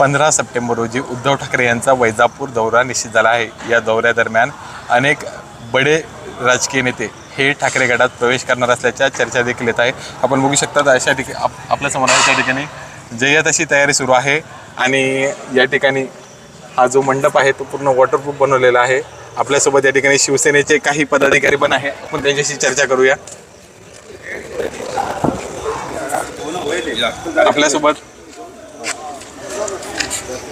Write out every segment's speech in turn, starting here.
पंधरा सप्टेंबर रोजी उद्धव ठाकरे यांचा वैजापूर दौरा निश्चित झाला आहे. या दौऱ्यादरम्यान अनेक बडे राजकीय नेते हे ठाकरे गटात प्रवेश करणार असल्याच्या चर्चा देखील येत आहे. आपण बघू शकता तर अशा ठिकाणी आप आपल्यासमोर त्या ठिकाणी जय्यत अशी तयारी सुरू आहे आणि या ठिकाणी हा जो मंडप आहे तो पूर्ण वॉटरप्रूफ बनवलेला आहे. आपल्यासोबत या ठिकाणी शिवसेनेचे काही पदाधिकारी पण आहे. आपण त्यांच्याशी चर्चा करूया. आपल्यासोबत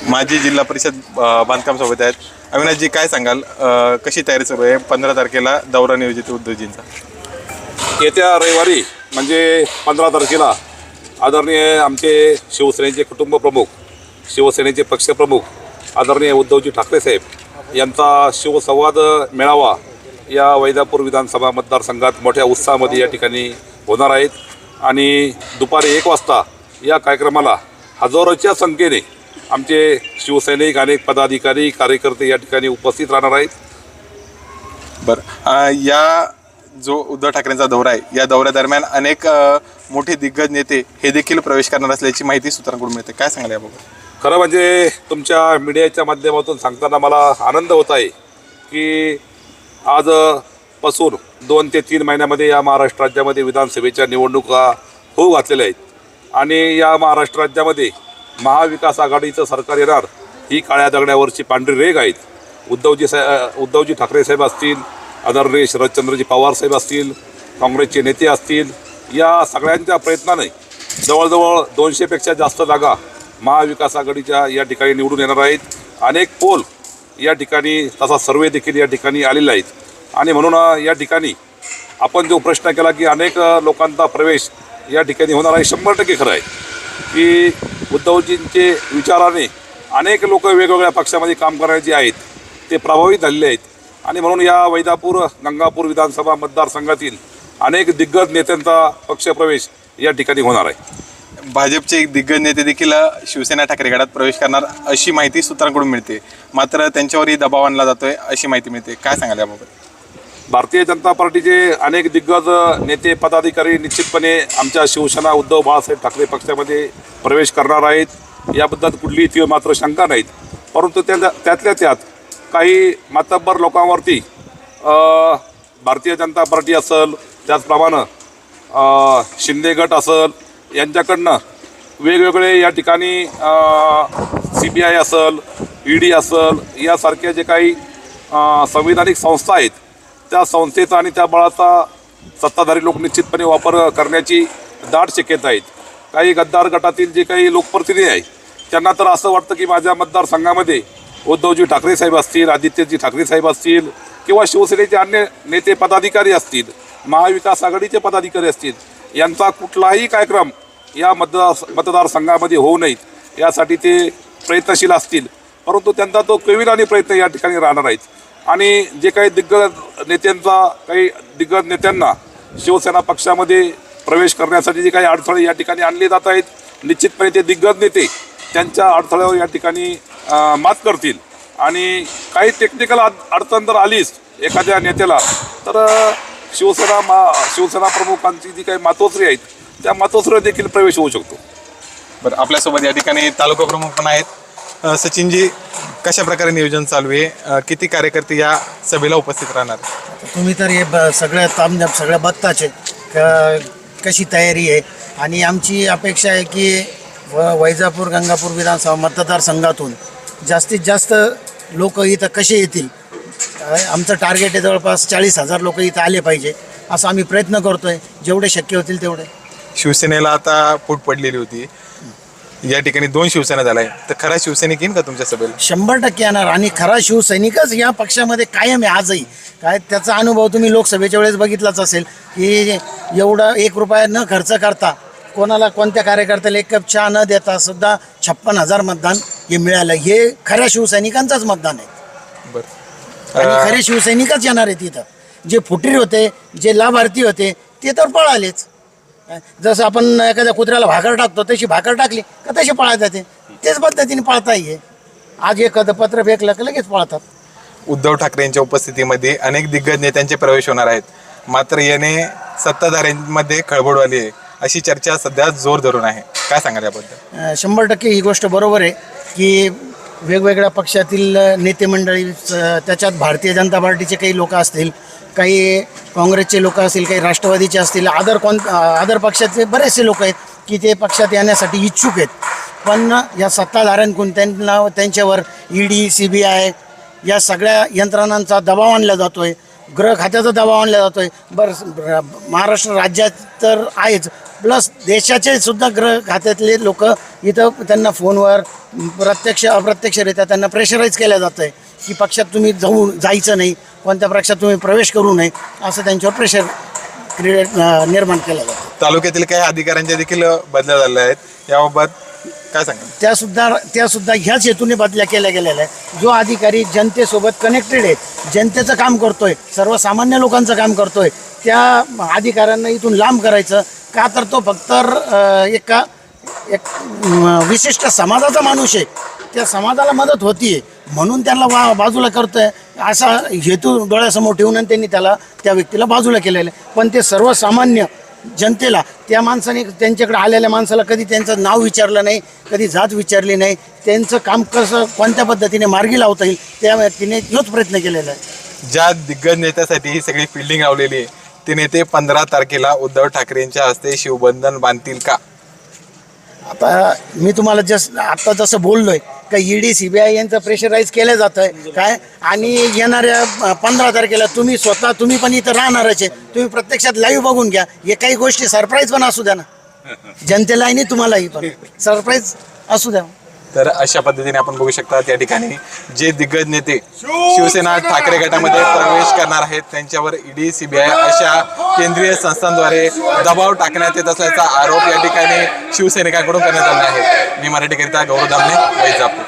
माजी जिल्हा परिषद बांधकाम सोबत आहेत. अविनाशजी काय सांगाल? कशी तयारी सुरू आहे? पंधरा तारखेला दौरा नियोजित आहे उद्धवजींचा. येत्या रविवारी म्हणजे पंधरा तारखेला आदरणीय आमचे शिवसेनेचे कुटुंब प्रमुख शिवसेनेचे पक्षप्रमुख आदरणीय उद्धवजी ठाकरे साहेब यांचा शिवसंवाद मेळावा या वैजापूर विधानसभा मतदारसंघात मोठ्या उत्साहामध्ये या ठिकाणी होणार आहेत. आणि दुपारी एक वाजता या कार्यक्रमाला हजारोच्या संख्येने आमचे शिवसैनिक अनेक पदाधिकारी कार्यकर्ते या ठिकाणी उपस्थित राहणार आहेत. बरं. या जो उद्धव ठाकरेंचा दौरा आहे या दौऱ्यादरम्यान अनेक मोठे दिग्गज नेते हे देखील प्रवेश करणार असल्याची माहिती सूत्रांकडून मिळते. काय सांगाल याबाबत? खरं म्हणजे तुमच्या मीडियाच्या माध्यमातून सांगताना मला आनंद होत आहे की आज पासून दोन ते तीन महिन्यामध्ये या महाराष्ट्र राज्यामध्ये विधानसभेच्या निवडणुका होऊ घातलेल्या आहेत. आणि या महाराष्ट्र राज्यामध्ये महाविकास आघाडीचं सरकार येणार ही काळ्या दगड्यावरची पांढरी रेग आहेत. उद्धवजी सा उद्धवजी ठाकरे साहेब असतील आदरणीय शरदचंद्रजी पवार साहेब असतील काँग्रेसचे नेते असतील या सगळ्यांच्या प्रयत्नाने जवळजवळ दोनशेपेक्षा जास्त जागा महाविकास आघाडीच्या या ठिकाणी निवडून येणार आहेत. अनेक पोल या ठिकाणी तसा सर्वे देखील या ठिकाणी आलेला आहेत. आणि म्हणून या ठिकाणी आपण जो प्रश्न केला की अनेक लोकांचा प्रवेश या ठिकाणी होणार आहे शंभर टक्के खरं आहे. की उद्धवजींचे विचाराने अनेक लोक वेगवेगळ्या पक्षामध्ये काम करण्याचे आहेत ते प्रभावित झालेले आहेत. आणि म्हणून या वैदापूर गंगापूर विधानसभा मतदारसंघातील अनेक दिग्गज नेत्यांचा पक्षप्रवेश या ठिकाणी होणार आहे. भाजपचे एक दिग्गज नेते देखील शिवसेना ठाकरे गटात प्रवेश करणार अशी माहिती सूत्रांकडून मिळते. मात्र त्यांच्यावरही दबाव आणला जातोय अशी माहिती मिळते. काय सांगाल याबाबत? भारतीय जनता पार्टीचे अनेक दिग्गज नेते पदाधिकारी निश्चितपणे आमच्या शिवसेना उद्धव बाळासाहेब ठाकरे पक्षामध्ये प्रवेश करणार आहेत. याबद्दल कुठलीही तीव्र मात्र शंका नाहीत. परंतु त्या त्यातल्या त्यात काही मातब्बर लोकांवरती भारतीय जनता पार्टी असेल त्याचप्रमाणे शिंदे गट असेल यांच्याकडनं वेगवेगळे या ठिकाणी सी बी आय असेल ई डी असेल यासारख्या जे काही संविधानिक संस्था आहेत त्या संस्थेचा आणि त्या बळाचा सत्ताधारी लोक निश्चितपणे वापर करण्याची दाट शक्यता आहेत. काही गद्दार गटातील जे काही लोकप्रतिनिधी आहेत त्यांना तर असं वाटतं की माझ्या मतदारसंघामध्ये उद्धवजी ठाकरे साहेब असतील आदित्यजी ठाकरे साहेब असतील किंवा शिवसेनेचे अन्य नेते पदाधिकारी असतील महाविकास आघाडीचे पदाधिकारी असतील यांचा कुठलाही कार्यक्रम या मतदार मतदारसंघामध्ये होऊ नयेत यासाठी ते प्रयत्नशील असतील. परंतु त्यांचा तो कविल आणि प्रयत्न या ठिकाणी राहणार आहेत. आणि जे काही दिग्गज नेत्यांचा काही दिग्गज नेत्यांना शिवसेना पक्षामध्ये प्रवेश करण्यासाठी जे काही अडथळे या ठिकाणी आणले जात आहेत निश्चितपणे ते दिग्गज नेते त्यांच्या अडथळ्यावर या ठिकाणी मात करतील. आणि काही टेक्निकल अडचण जर आलीच एखाद्या नेत्याला तर शिवसेना मा शिवसेना प्रमुखांची जी काही मातोश्री आहेत त्या मातोश्रीवर देखील प्रवेश होऊ शकतो. बरं आपल्यासोबत या ठिकाणी तालुका प्रमुख पण आहेत. सचिनजी कशा प्रकारे नियोजन चालू आहे? अ, किती कार्यकर्ते या सभेला उपस्थित राहणार? तुम्ही तर हे ब सगळ्या तामझाम सगळ्या बघताच आहे क कशी तयारी आहे? आणि आमची अपेक्षा आहे की व वैजापूर गंगापूर विधानसभा मतदारसंघातून जास्तीत जास्त लोक इथं कसे येतील? अ, आमचं टार्गेट आहे जवळपास चाळीस हजार लोक इथं आले पाहिजे असं आम्ही प्रयत्न करतो आहे जेवढे शक्य होतील तेवढे. शिवसेनेला आता फूट पडलेली होती. या ठिकाणी दोन शिवसेना झालाय. तर खरा शिवसैनिक येईन का तुमच्या सभेला? शंभर टक्के येणार. आणि खरा शिवसैनिकच या पक्षामध्ये कायम आहे आजही. काय त्याचा अनुभव तुम्ही लोकसभेच्या वेळेस बघितलाच असेल की एवढा एक रुपया न खर्च करता कोणाला कोणत्या कार्यकर्त्याला एक कप चहा न देता सुद्धा छप्पन हजार मतदान हे मिळालं. हे खऱ्या शिवसैनिकांचंच मतदान आहे. बरं. आणि खरे शिवसैनिकच येणार आहेत तिथं जे फुटीर होते जे लाभार्थी होते ते तर पळालेच. जसं आपण एखाद्या कुत्र्याला भाकर टाकतो तशी भाकर टाकली का तशी पळायला जाते. तेच पद्धतीने पळता ये आज एखादं पत्र फेकलं का लगेच पळतात. उद्धव ठाकरेंच्या उपस्थितीमध्ये अनेक दिग्गज नेत्यांचे प्रवेश होणार आहेत. मात्र याने सत्ताधाऱ्यांमध्ये खळबळ आली आहे. अशी चर्चा सध्या जोर धरून आहे. काय सांगाल याबद्दल? शंभर टक्के ही गोष्ट बरोबर आहे की वेगवेगळ्या पक्षातील नेते मंडळी त्याच्यात भारतीय जनता पार्टीचे काही लोक असतील काही काँग्रेसचे लोक असतील काही राष्ट्रवादीचे असतील अदर कोण अदर पक्षाचे बरेचसे लोक आहेत की ते पक्षात येण्यासाठी इच्छुक आहेत. पण या सत्ताधाऱ्यांकडून त्यांना त्यांच्यावर E D C B I या सगळ्या यंत्रणांचा दबाव आणला जातो आहे गृह खात्याचा दबाव आणला जातो आहे बरं महाराष्ट्र राज्यात तर आहेच प्लस देशाचे सुद्धा गृह खात्यातले लोक इथं त्यांना फोनवर प्रत्यक्ष अप्रत्यक्षरित्या त्यांना प्रेशराईज केलं जातं आहे की पक्षात तुम्ही जाऊ जायचं नाही कोणत्या पक्षात तुम्ही प्रवेश करू नये असं त्यांच्यावर प्रेशर क्रिएट निर्माण केलं जातं. तालुक्यातील काही अधिकाऱ्यांच्या देखील बदल्या झालेल्या आहेत. याबाबत काय सांगा त्या सुद्धा त्या सुद्धा ह्याच हेतूने बदल्या केल्या गेलेल्या आहे जो अधिकारी जनतेसोबत कनेक्टेड आहे जनतेचं काम करतोय सर्वसामान्य लोकांचं काम करतोय त्या अधिकाऱ्यांना इथून लांब करायचं का तर तो फक्त एका एक विशिष्ट समाजाचा माणूस आहे. त्या समाजाला मदत होतीये. म्हणून त्यांना वा बाजूला करतोय. असा हेतू डोळ्यासमोर ठेवून त्यांनी त्याला त्या व्यक्तीला बाजूला केलेलं आहे. पण ते सर्वसामान्य जनतेला त्या माणसाने त्यांच्याकडे आलेल्या माणसाला कधी त्यांचं नाव विचारलं नाही कधी जात विचारली नाही. त्यांचं काम कसं कोणत्या पद्धतीने मार्गी लावता येईल त्या व्यक्तीने तोच प्रयत्न केलेला आहे. ज्या दिग्गज नेत्यासाठी ही सगळी फिल्डिंग लावलेली आहे. ते नेते पंधरा तारखेला उद्धव ठाकरेंच्या हस्ते शिवबंधन बांधतील का? आता मी तुम्हाला जस आता जसं बोललोय का ईडी सीबीआय यांचं प्रेशराईज केलं जात आहे काय? आणि येणाऱ्या पंधरा तारखेला तुम्ही स्वतः तुम्ही पण इथं राहणारच आहे. तुम्ही प्रत्यक्षात लाईव्ह बघून घ्या. हे काही गोष्टी सरप्राईज पण असू द्या ना. जनतेलाही नाही तुम्हालाही पण. सरप्राईज असू द्या. तर अशा पद्धतीने आपण बघू शकता त्या ठिकाणी जे दिग्गज नेते शिवसेना ठाकरे गटामध्ये प्रवेश करणार आहेत त्यांच्यावर ईडी सीबीआय अशा केंद्रीय संस्थांद्वारे दबाव टाकण्यात येत असल्याचा आरोप या ठिकाणी शिवसैनिकांकडून करण्यात आला आहे. मी मराठीकरिता गौरव दामने वैजापूर.